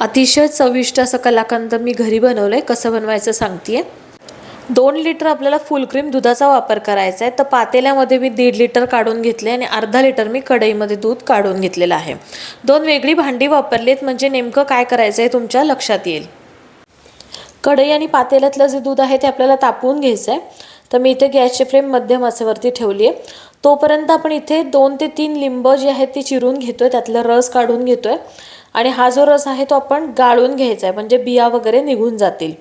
अतिशय चविष्ट असं कलाकंद मी घरी बनवलं आहे कसं बनवायचं सांगते दोन लिटर आपल्याला फुल क्रीम दुधाचा वापर करायचा आहे तर पातेल्यामध्ये मी दीड लिटर काढून घेतले आणि अर्धा लिटर मी कढईमध्ये दूध काढून घेतलेलं आहे. दोन वेगळी भांडी वापरलीत म्हणजे नेमकं काय करायचं आहे तुमच्या लक्षात येईल. कढई आणि पातेल्यातलं जे दूध आहे ते आपल्याला तापवून घ्यायचं आहे तर मी इथे गॅसची फ्लेम मध्यम आचेवरती ठेवली आहे. तोपर्यंत आपण इथे दोन ते तीन लिंब जी आहेत ती चिरून घेतो आहे त्यातला रस काढून घेतो आहे आणि हा जो रस आहे तो आपण गाळून घ्यायचा आहे म्हणजे बिया वगैरे निघून जातील.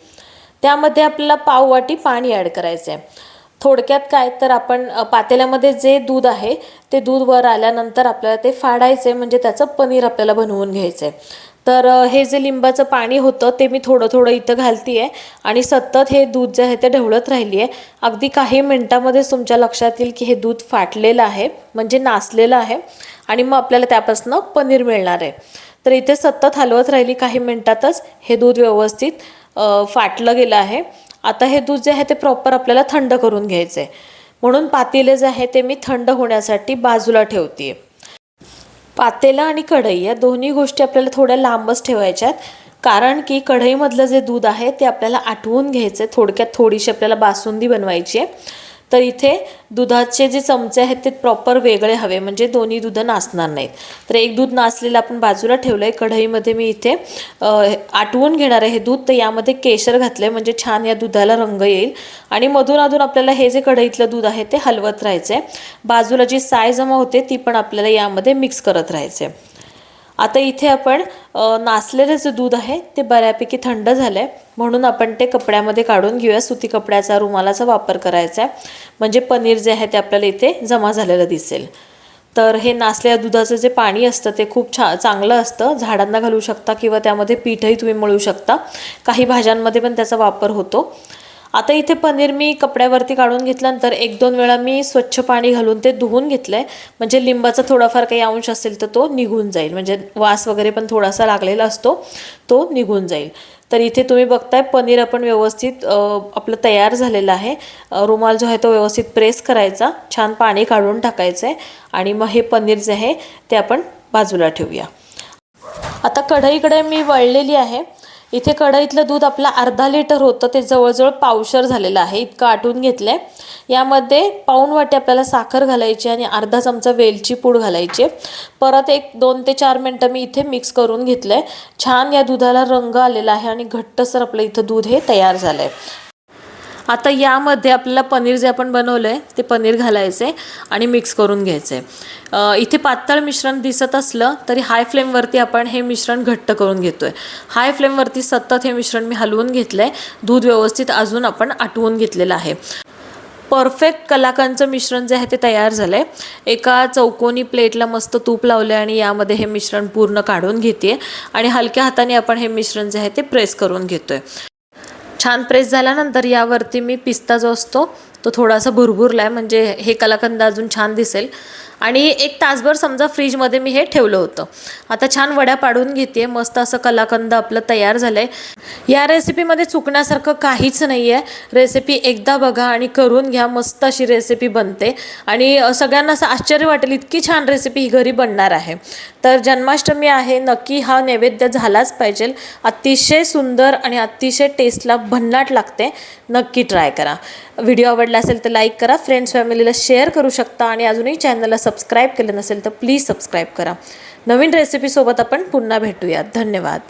त्यामध्ये आपल्याला पाववाटी पाणी ॲड करायचं आहे थोडक्यात काय तर आपण पातेल्यामध्ये जे दूध आहे ते दूध वर आल्यानंतर आपल्याला ते फाडायचं आहे म्हणजे त्याचं पनीर आपल्याला बनवून घ्यायचं आहे तर हे जे लिंबाचं पाणी होतं ते मी थोडं थोडं इथं घालते आहे आणि सतत हे दूध जे आहे ते ढवळत राहिली आहे अगदी काही मिनटामध्येच तुमच्या लक्षात येईल की हे दूध फाटलेलं आहे म्हणजे नासलेलं आहे आणि मग आपल्याला त्यापासून पनीर मिळणार आहे. तर इथे सतत हलवत राहिली काही मिनटातच हे दूध व्यवस्थित फाटलं गेलं आहे. आता हे दूध जे आहे ते प्रॉपर आपल्याला थंड करून घ्यायचं आहे म्हणून पातेले जे आहे ते मी थंड होण्यासाठी बाजूला ठेवते पातेलं आणि कढई या दोन्ही गोष्टी आपल्याला थोड्या लांबच ठेवायच्यात. कारण की कढईमधलं जे दूध आहे ते आपल्याला आटवून घ्यायचं आहे थोडक्यात थोडीशी आपल्याला बासुंदी बनवायची आहे तर इथे दुधाचे जे चमचे आहेत ते प्रॉपर वेगळे हवे म्हणजे दोन्ही दूध नाचणार नाहीत. तर एक दूध नाचलेलं आपण बाजूला ठेवलं आहे कढईमध्ये मी इथे आटवून घेणार आहे हे दूध. तर यामध्ये केशर घातलं आहे म्हणजे छान या दुधाला रंग येईल. आणि मधून अधून आपल्याला हे जे कढईतलं दूध आहे ते हलवत राहायचं आहे बाजूला जी साय जमा होते ती पण आपल्याला यामध्ये मिक्स करत राहायचं आहे आता इथे आपण अ, नासलेलं जे दूध आहे ते बऱ्यापैकी थंड झालं आहे म्हणून आपण ते कपड्यामध्ये काढून घेऊया. सुती कपड्याचा रुमालाचा वापर करायचा आहे. म्हणजे पनीर जे आहे ते आपल्याला इथे जमा झालेलं दिसेल. तर हे नासलेल्या दुधाचं जे पाणी असतं ते खूप छा चांगलं असतं. झाडांना घालू शकता किंवा त्यामध्ये पीठही तुम्ही मळू शकता. काही भाज्यांमध्ये पण त्याचा वापर होतो. आता इथे पनीर मी कपड्यावरती काढून घेतल्यानंतर एक दोन वेळा मी स्वच्छ पाणी घालून ते धुवून घेतलं आहे म्हणजे लिंबाचा थोडाफार काही अंश असेल तर तो निघून जाईल. म्हणजे वास वगैरे पण थोडासा लागलेला असतो तो निघून जाईल. तर इथे तुम्ही बघताय पनीर आपण व्यवस्थित आपलं तयार झालेलं आहे. रुमाल जो आहे तो व्यवस्थित प्रेस करायचा छान पाणी काढून टाकायचं आहे आणि मग हे पनीर जे आहे ते आपण बाजूला ठेवूया. आता कढईकडे मी वळलेली आहे. इथे कढईतलं दूध आपलं अर्धा लिटर होतं. ते जवळजवळ पावशर झालेलं आहे. इतकं आटून घेतलं आहे यामध्ये पाऊण वाटी आपल्याला साखर घालायची आणि अर्धा चमचा वेलची पूड घालायची. परत एक दोन ते चार मिनटं मी इथे मिक्स करून घेतलं आहे छान या दुधाला रंग आलेला आहे आणि घट्टसर आपलं इथं दूध हे तयार झालं आहे आता यामध्ये आपल्याला पनीर जे आपण बनवलं आहे ते पनीर घालायचं आहे आणि मिक्स करून घ्यायचं आहे इथे पातळ मिश्रण दिसत असलं तरी हाय फ्लेमवरती आपण हे मिश्रण घट्ट करून घेतो आहे हाय फ्लेमवरती सतत हे मिश्रण मी हलवून घेतलं आहे दूध व्यवस्थित अजून आपण आटवून घेतलेलं आहे. परफेक्ट कलाकांचं मिश्रण जे आहे ते तयार झालं आहे एका चौकोनी प्लेटला मस्त तूप लावलं आहे आणि यामध्ये हे मिश्रण पूर्ण काढून घेते आणि हलक्या हाताने आपण हे मिश्रण जे आहे ते प्रेस करून घेतो आहे छान प्रेस झाल्यानंतर यावरती मी पिस्ता जो असतो तो थोडासा भुरभुरला आहे म्हणजे हे कलाकंद अजून छान दिसेल. आणि एक तासभर समजा फ्रीजमध्ये मी हे ठेवलं होतं. आता छान वड्या पाडून घेते मस्त असं कलाकंद आपलं तयार झालं आहे या रेसिपीमध्ये चुकण्यासारखं काहीच नाही आहे रेसिपी एकदा बघा आणि करून घ्या मस्त अशी रेसिपी बनते. आणि सगळ्यांना असं आश्चर्य वाटेल इतकी छान रेसिपी ही घरी बनणार आहे. तर जन्माष्टमी आहे नक्की हा नैवेद्य झालाच पाहिजे. अतिशय सुंदर आणि अतिशय टेस्टला भन्नाट लागते. नक्की ट्राय करा. व्हिडिओ आवडला असेल तर लाईक करा. फ्रेंड्स फॅमिलीला शेअर करू शकता आणि अजूनही चॅनलला सबस्क्राईब केलं नसेल तर प्लीज सबस्क्राईब करा. नवीन रेसिपीसोबत आपण पुन्हा भेटूयात. धन्यवाद.